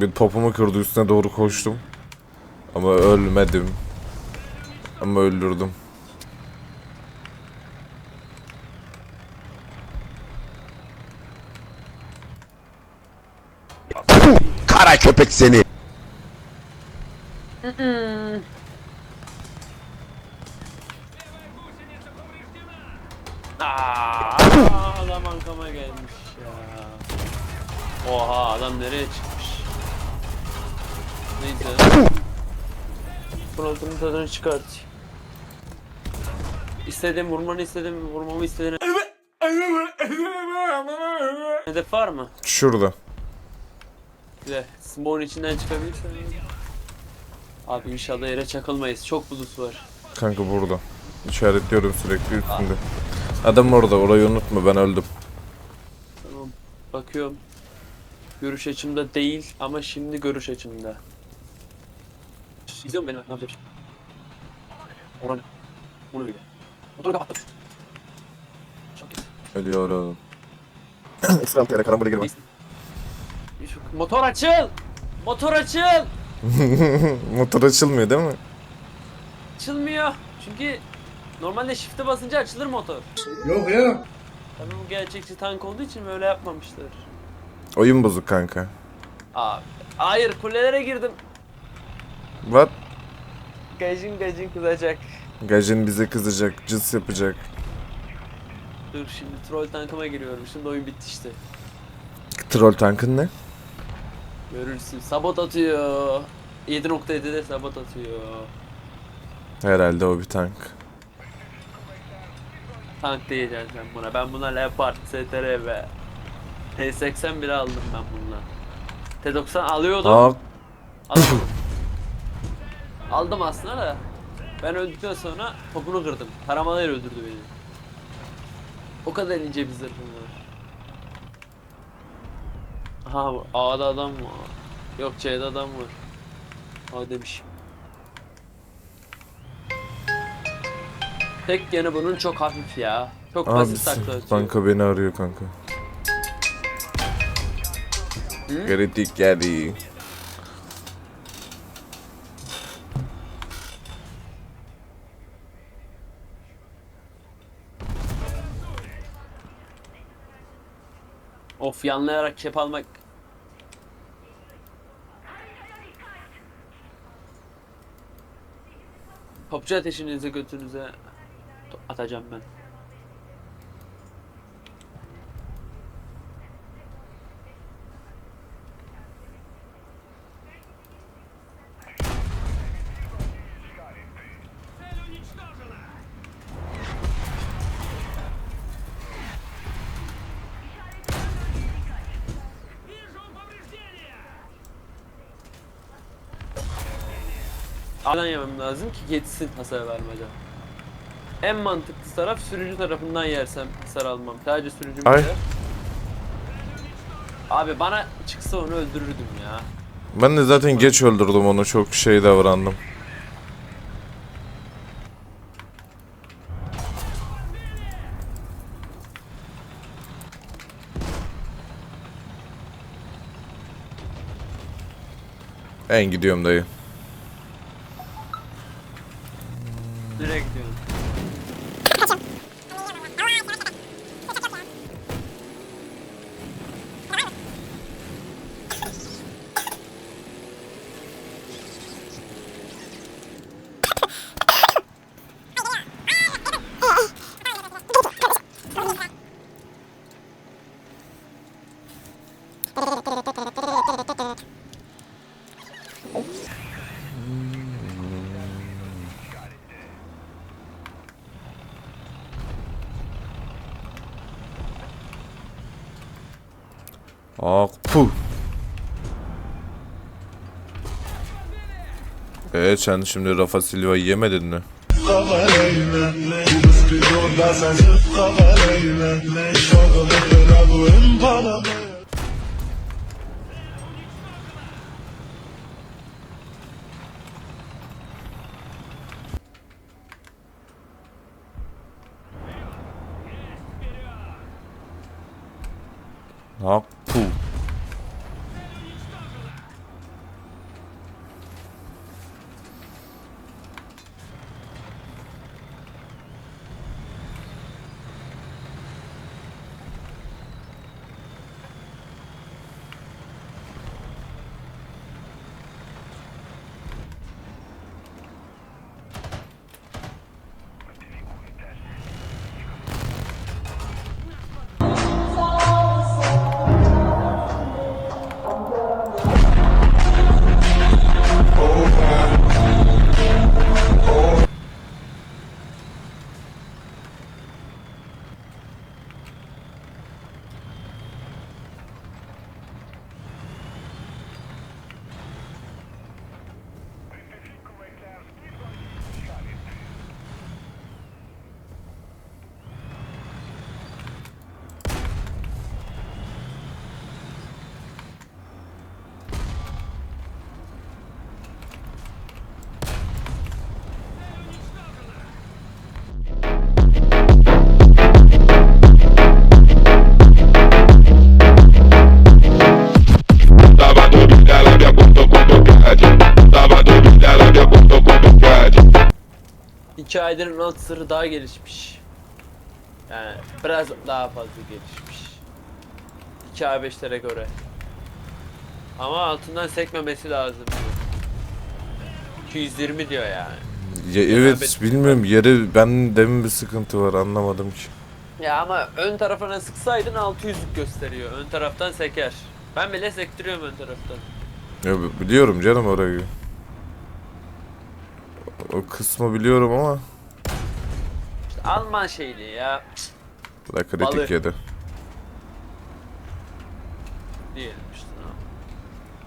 Bir topumu kırdı üstüne doğru koştum. Ama ölmedim. Ama öldürdüm. Kara köpek seni. Aa, adam arkama gelmiş ya. Oha adam nereye çıkmış? Neyse. Front'un tadını çıkart. İstediğim vurmanı istediğim vurmamı istediğin Hedef var mı? Şurada. Güzel. Smoke'un içinden çıkabilirsen. Abi inşallah yere çakılmayız. Çok bulut var. Kanka burada. İşaretliyorum sürekli üstünde. Adam orada orayı unutma ben öldüm. Tamam. Bakıyorum. Görüş açımda değil ama şimdi görüş açımda. İzliyor musun beni? Ne yapacağım? Oran. Bunu öyle. Motoru kapattım. Çok iyi. Ölüyorum. İslam kere karambole girme. Şu- Motor açıl! Motor açıl! Motor açılmıyor değil mi? Açılmıyor. Çünkü normalde shift'e basınca açılır motor. Yok ya. Tabii bu gerçekçi tank olduğu için böyle yapmamışlar. Oyun bozuk kanka. Abi. Hayır kulelere girdim. What? Gajin gajin kızacak. Gajin bize kızacak, cız yapacak. Dur şimdi troll tankıma giriyorum. Şimdi oyun bitti işte. Troll tankın ne? Görürsün. Sabot atıyor. 7.7'de sabot atıyor. Herhalde o bir tank. Tank diyeceksin sen buna. Ben buna Leopard, STR ve T80 bile aldım ben bununla. T90 alıyordum. Aa, Alamadım. Aldım aslında da. Ben öldükten sonra topunu kırdım. Taramalar öldürdü beni. O kadar ince bir zırhım var. Aha A'da adam var. Yok C'de adam var. A demişim. Tek yanı bunun çok hafif ya. Çok basit abisi. takla atıyor. Banka beni arıyor kanka. Hı? Kritik geldi. Of yanlayarak kep almak. Topçu ateşinizi götünüze atacağım ben. Alan yemem lazım ki geçsin hasar vermeden. En mantıklı taraf sürücü tarafından yersem hasar almam. Sadece sürücüm Ay. yer. Abi bana çıksa onu öldürürdüm ya. Ben de zaten geç öldürdüm onu çok şey davrandım. Ben gidiyorum dayı. Nereye gidiyorsun? Ah puh. Ee sen şimdi Rafa Silva'yı yemedin mi? Ah puh. Alt sırrı daha gelişmiş. Yani biraz daha fazla gelişmiş. 2A5'lere göre. Ama altından sekmemesi lazım. 220 diyor yani. Ya, evet bilmiyorum yeri ben demin bir sıkıntı var anlamadım ki. Ya ama ön tarafına sıksaydın 600'lük gösteriyor. Ön taraftan seker. Ben bile sektiriyorum ön taraftan. Ya bi- biliyorum canım orayı. O kısmı biliyorum ama İşte Alman şeyliği ya. la kritik Balı. yedi. Diyelim işte. ha.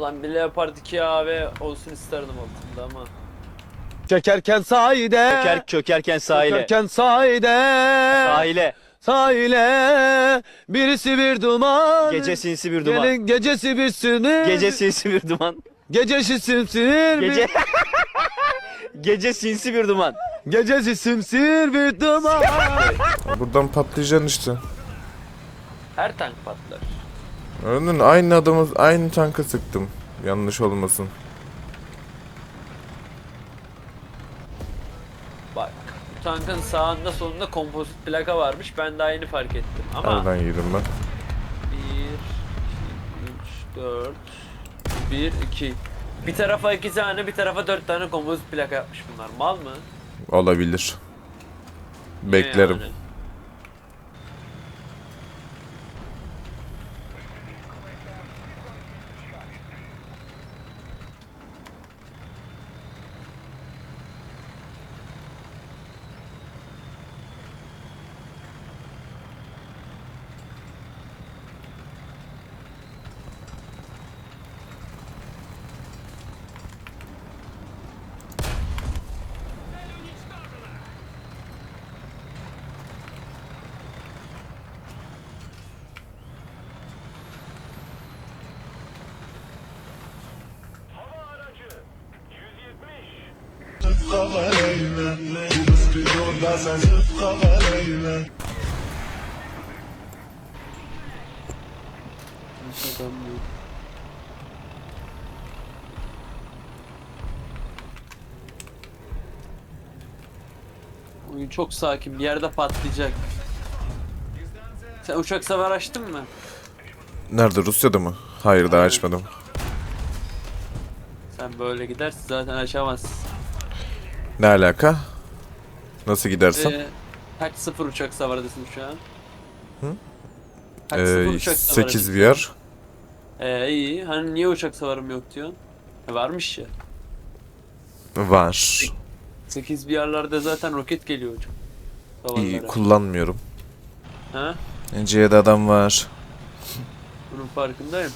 Ulan bir Leopard 2 AV olsun isterdim altında ama. Çekerken sahide. Çöker, çökerken sahile. Çekerken sahide. Sahile. Sahile. Birisi bir duman. Gece sinsi bir duman. Gelin gecesi bir sinir. Gece sinsi bir duman. Gecesi simsir Gece... bir. Gece sinsi bir duman. Gecesi simsir bir duman. Buradan patlayacaksın işte. Her tank patlar. Önün aynı adamı aynı tanka sıktım. Yanlış olmasın. Bak bu tankın sağında solunda kompozit plaka varmış. Ben daha yeni fark ettim. Ama Nereden yedim ben? 1, 2, 3, 4, 1, 2. Bir tarafa 2 tane, bir tarafa 4 tane kompozit plaka yapmış bunlar. Mal mı? Olabilir. Beklerim. yani? Oyun çok sakin. Bir yerde patlayacak. Sen uçak savar açtın mı? Nerede Rusya'da mı? Hayır daha açmadım. Sen böyle gidersin zaten açamazsın. Ne alaka? Nasıl gidersem? Ee, kaç sıfır uçak savardasın şu an? Hı? Kaç sıfır Ee, uçak savarı? 8 VR. Ee iyi. Hani niye uçak savarım yok diyorsun? E, varmış ya. Var. 8 VR'larda zaten roket geliyor hocam. İyi kullanmıyorum. Ha? C'de adam var. Bunun farkındayım.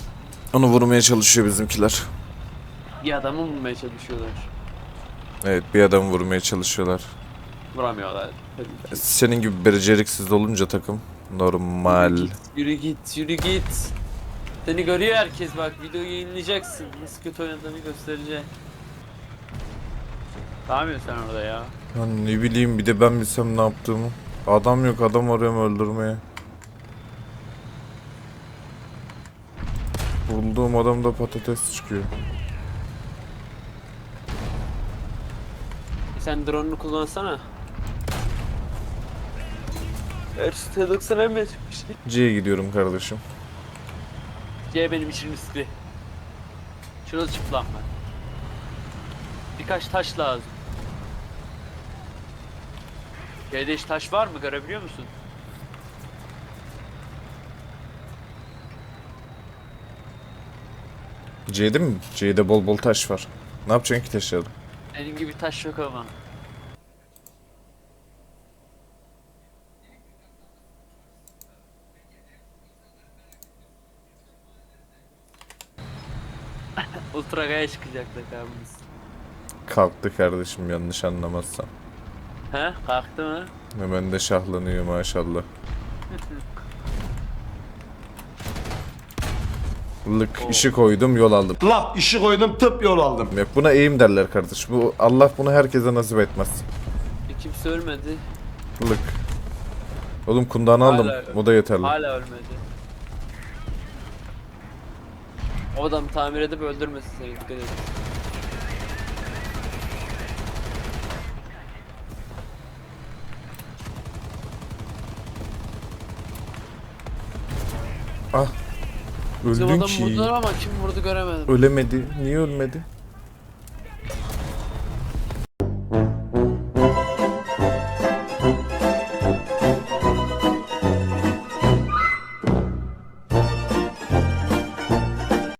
Onu vurmaya çalışıyor bizimkiler. Bir adamı bulmaya çalışıyorlar. Evet bir adam vurmaya çalışıyorlar. Vuramıyorlar. Senin gibi beceriksiz olunca takım normal. Yürü git, yürü git, yürü git. Seni görüyor herkes bak videoyu yayınlayacaksın. Nasıl kötü oynadığını gösterecek. Ne yapıyorsun sen orada ya? Ya ne bileyim bir de ben bilsem ne yaptığımı. Adam yok adam arıyorum öldürmeye. Bulduğum adamda patates çıkıyor. Sen drone'unu kullansana. Erşit 90 hem çıkmış. C'ye gidiyorum kardeşim. C benim için riskli. Şurada çıplanma. Birkaç taş lazım. C'de hiç taş var mı görebiliyor musun? C'de mi? C'de bol bol taş var. Ne yapacaksın ki taşları? Benim gibi taş yok ama. Ultragaya çıkacaktık abi biz. Kalktı kardeşim yanlış anlamazsam. He? Kalktı mı? Hemen de şahlanıyor maşallah. Lık işi koydum yol aldım. Lap işi koydum tıp yol aldım. Ya buna eğim derler kardeş. Bu Allah bunu herkese nasip etmez. E, kimse ölmedi. Lık. Oğlum kundanı Hala aldım. ölmedi. O da yeterli. Hala ölmedi. O adam tamir edip öldürmesin seni dikkat et. Ah Bizim Öldün adam ki. vurdular ama kim vurdu göremedim. Ölemedi. Niye ölmedi?